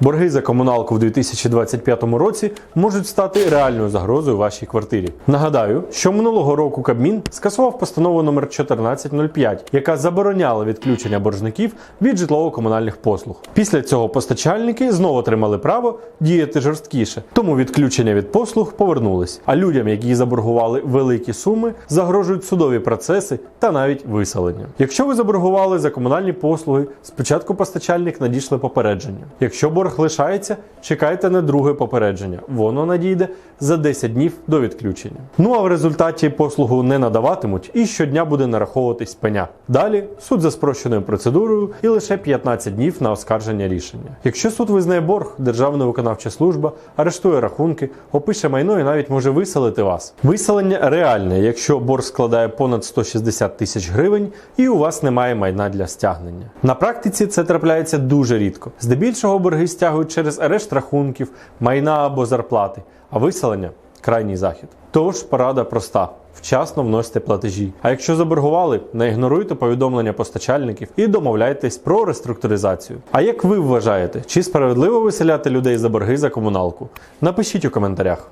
Борги за комуналку в 2025 році можуть стати реальною загрозою вашій квартирі. Нагадаю, що минулого року Кабмін скасував постанову номер 1405, яка забороняла відключення боржників від житлово-комунальних послуг. Після цього постачальники знову отримали право діяти жорсткіше, тому відключення від послуг повернулись. А людям, які заборгували великі суми, загрожують судові процеси та навіть виселення. Якщо ви заборгували за комунальні послуги, спочатку постачальник надійшли попередження. Якщо борг лишається, чекайте на друге попередження. Воно надійде за 10 днів до відключення. Ну а в результаті послугу не надаватимуть і щодня буде нараховуватись пеня. Далі суд за спрощеною процедурою і лише 15 днів на оскарження рішення. Якщо суд визнає борг, Державна виконавча служба арештує рахунки, опише майно і навіть може виселити вас. Виселення реальне, якщо борг складає понад 160 тисяч гривень і у вас немає майна для стягнення. На практиці це трапляється дуже рідко. Здебільшого борги стягують через арешт рахунків, майна або зарплати, а виселення крайній захід. Тож порада проста. Вчасно вносьте платежі. А якщо заборгували, не ігноруйте повідомлення постачальників і домовляйтесь про реструктуризацію. А як ви вважаєте, чи справедливо виселяти людей за борги за комуналку? Напишіть у коментарях.